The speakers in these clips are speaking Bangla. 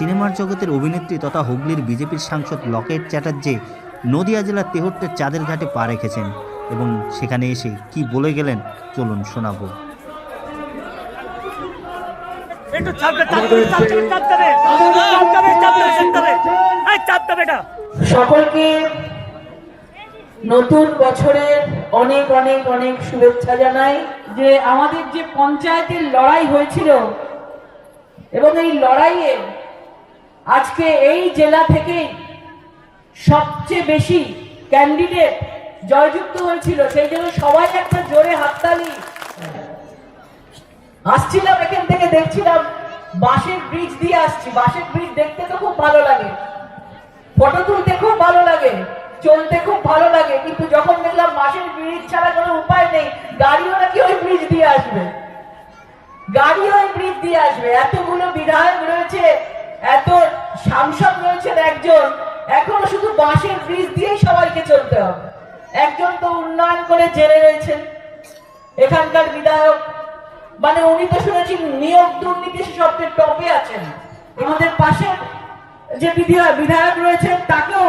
সিনেমার জগতের অভিনেত্রী তথা হুগলির বিজেপির সাংসদ লকেট চ্যাটার্জি নদিয়া জেলার তেহট্টের চাঁদের ঘাটে পা রেখেছেন এবং সেখানে এসে কি বলে গেলেন চলুন শোনাবো। সকলকে নতুন বছরের অনেক অনেক অনেক শুভেচ্ছা জানাই যে আমাদের যে পঞ্চায়েতের লড়াই হয়েছিল এবং এই লড়াইয়ে আজকে এই জেলা থেকে সবচেয়ে বেশি ক্যান্ডিডেট জয়যুক্ত হয়েছিল, সেই জন্য সবাই একটা জোরে হাততালি। আসছিলাম এখান থেকে, দেখছিলাম বাঁশের ব্রিজ দিয়ে আসছি। বাঁশের ব্রিজ দেখতে তো খুব ভালো লাগে। ফটো তুলতে খুব ভালো লাগে, চলতে খুব ভালো লাগে, কিন্তু যখন দেখলাম বাঁশের ব্রিজ ছাড়া কোনো উপায় নেই, গাড়িও নাকি ওই ব্রিজ দিয়ে আসবে। গাড়ি ওই ব্রিজ দিয়ে আসবে। এতগুলো বিধায়ক রয়েছে সাংসদ রয়েছেন একজন। এখনও শুধু বাঁশের ব্রিজ দিয়েই সবাইকে চলতে হবে। একজন তো উন্নয়ন করে জেলে রয়েছেন। এখানকার বিধায়ক মানে উনি তো শুনেছি নিয়োগ দুর্নীতি সবচেয়ে টপে আছেন। আমাদের পাশে যে বিধায়ক বিধায়ক রয়েছেন, তাকেও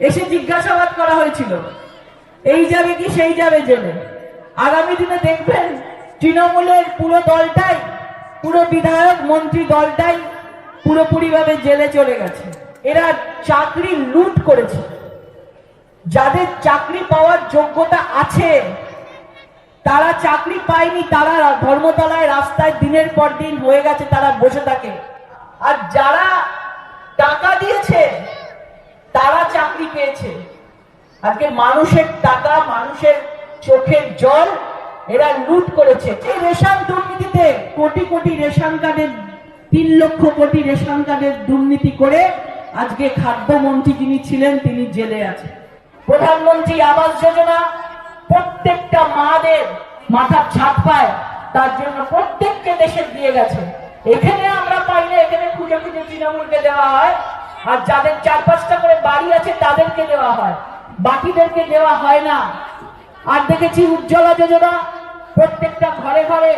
এসে জিজ্ঞাসাবাদ করা হয়েছিল। এই যাবে কি, সেই যাবে জেলে। আগামী দিনে দেখবেন তৃণমূলের পুরো দলটাই, পুরো বিধায়ক, মন্ত্রী দলটাই পুরোপুরিভাবে জেলে চলে গেছে। এরা চাকরি লুট করেছে। যাদের চাকরি পাওয়ার যোগ্যতা আছে, তারা চাকরি পায়নি, তারা ধর্মতলায় রাস্তায় দিনের পর দিন হয়ে গেছে, তারা বসে থাকে। আর যারা টাকা দিয়েছে, তারা চাকরি পেয়েছে। আজকে মানুষের টাকা, মানুষের চোখের জল, এরা লুট করেছে। এই রেশন দুর্নীতিতে কোটি কোটি রেশন কার্ডের তিন লক্ষ কোটি রেশন কার্ডের দুর্নীতি করে আজকে খাদ্যমন্ত্রী যিনি ছিলেন, তিনি জেলে আছেন। প্রধানমন্ত্রী আবাস যোজনা প্রত্যেকটা মাদের মাথার ছাপ পায়, তার জন্য প্রত্যেককে দেশে দিয়ে গেছে। এখানে আমরা পাই না, এখানে খুঁজে খুঁজে তৃণমূলকে দেওয়া হয়, আর যাদের চার পাঁচটা করে বাড়ি আছে, তাদেরকে দেওয়া হয়। বাকিদেরকে দেওয়া হয় না। আর দেখেছি উজ্জ্বলা যোজনা, প্রত্যেকটা ঘরে ঘরে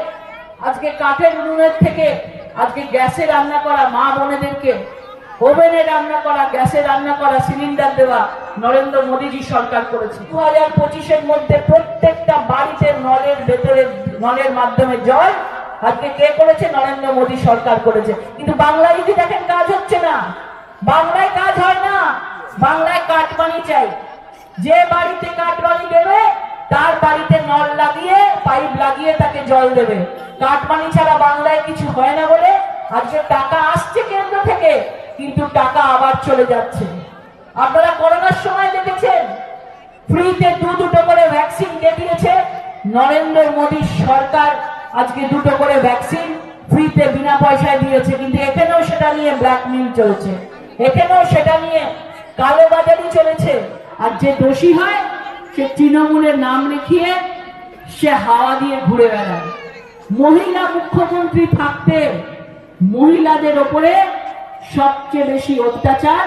আজকে কাঠের উনুনের থেকে আজকে গ্যাসে রান্না করা মা বোনেদেরকে, ওভেনে রান্না করা, গ্যাসে রান্না করা, সিলিন্ডার দেওয়া নরেন্দ্র মোদীজি সরকার করেছে। দু হাজার পঁচিশের মধ্যে প্রত্যেকটা বাড়িতে নলের ভেতরে, নলের মাধ্যমে জল আজকে কে করেছে? নরেন্দ্র মোদী সরকার করেছে। কিন্তু বাংলায় যদি দেখেন কাজ হচ্ছে না, বাংলায় কাজ হয় না, বাংলায় কাঠমানি চাই। যে বাড়িতে কাঠমানি দেবে তার বাড়িতে নল লাগিয়ে, পাইপ লাগিয়ে তাকে জল দেবে। কাঠমানি ছাড়া বাংলায় কিছু হয় না বলে আজকে টাকা আসছে কেন্দ্র থেকে, কিন্তু টাকা আবার চলে যাচ্ছে। আপনারা করোনার সময় দেখেছেন, ফ্রিতে দু দুটো করে ভ্যাকসিন দিয়ে দিয়েছে? নরেন্দ্র মোদী সরকার আজকে দুটো করে ভ্যাকসিন ফ্রিতে বিনা পয়সায় দিয়েছে, কিন্তু এখানেও সেটা নিয়ে ব্ল্যাকমেল চলছে। এখানেও সেটা নিয়ে কালোবাজারি চলেছে। আর যে দোষী হয় সে তৃণমূলের নাম লিখিয়ে সে হাওয়া দিয়ে ঘুরে বেড়ায়। মহিলা মুখ্যমন্ত্রী থাকতে মহিলাদের ওপরে সবচেয়ে বেশি অত্যাচার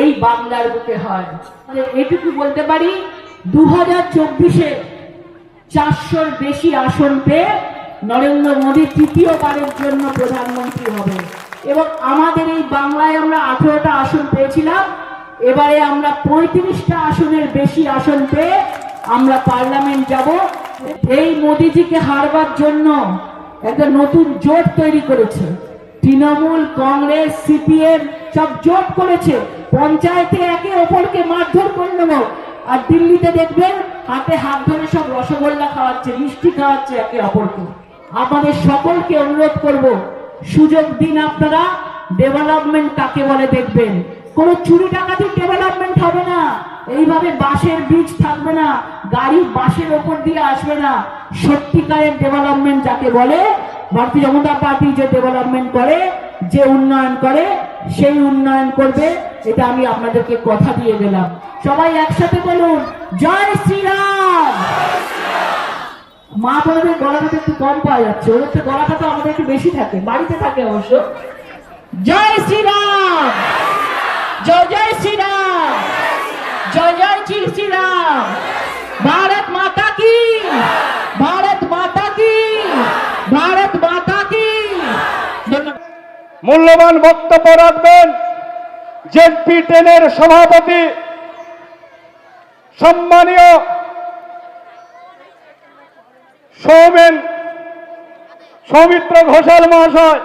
এই বাংলার বুকে হয়। এটুকু বলতে পারি দু হাজার চব্বিশে চারশোর বেশি আসন পেয়ে নরেন্দ্র মোদী তৃতীয়বারের জন্য প্রধানমন্ত্রী হবে। এবং আমাদের এই বাংলায় আমরা আঠেরোটা আসন পেয়েছিলাম এবারে আমরা পঁয়ত্রিশটা আসনের বেশি আসন পেয়ে আমরা পার্লামেন্ট যাব। এই মোদিজিকে হারবার জন্য একটা নতুন জোট তৈরি করেছে। তৃণমূল, কংগ্রেস, সিপিএম সব জোট করেছে। পঞ্চায়েতে একে অপরকে মারধর করে নেব। আর দিল্লিতে দেখবেন, হাতে হাত ধরে সব রসগোল্লা খাওয়াচ্ছে, মিষ্টি খাওয়াচ্ছে একে অপরকে। আমাদের সকলকে অনুরোধ করব, সুযোগ দিন আপনারা ডেভেলপমেন্ট কাকে বলে দেখবেন। কোন চুরি ডাকাতির ডেভেলপমেন্ট হবে না। এইভাবে বাঁশের বীজ থাকবে না, গাড়ি ওপর দিয়ে আসবে না। সত্যিকারের ডেভেলপমেন্ট যাকে বলে, ভারতীয় জনতা পার্টি যে ডেভেলপমেন্ট করে, যে উন্নয়ন করে, সেই উন্নয়ন করবে, এটা আমি আপনাদেরকে কথা দিয়ে গেলাম সবাই একসাথে বলুন, জয় শ্রীরাম! মা বোনদের গলাটা একটু কম পাওয়া যাচ্ছে, ওদের তো গলাটা তো আমাদের একটু বেশি থাকে, বাড়িতে থাকে অবশ্য। জয় শ্রীরাম জয় জয় শ্রীরাম জয় জয় শ্রী শ্রীরাম ভারত মাতা কি ভারত মাতা কি ভারত মাতা কি ধন্যবাদ মূল্যবান বক্তব্য রাখবেন। জেডপি টেনের সভাপতি সম্মানীয় সৌমেন সৌমিত্র ঘোষাল মহাশয়।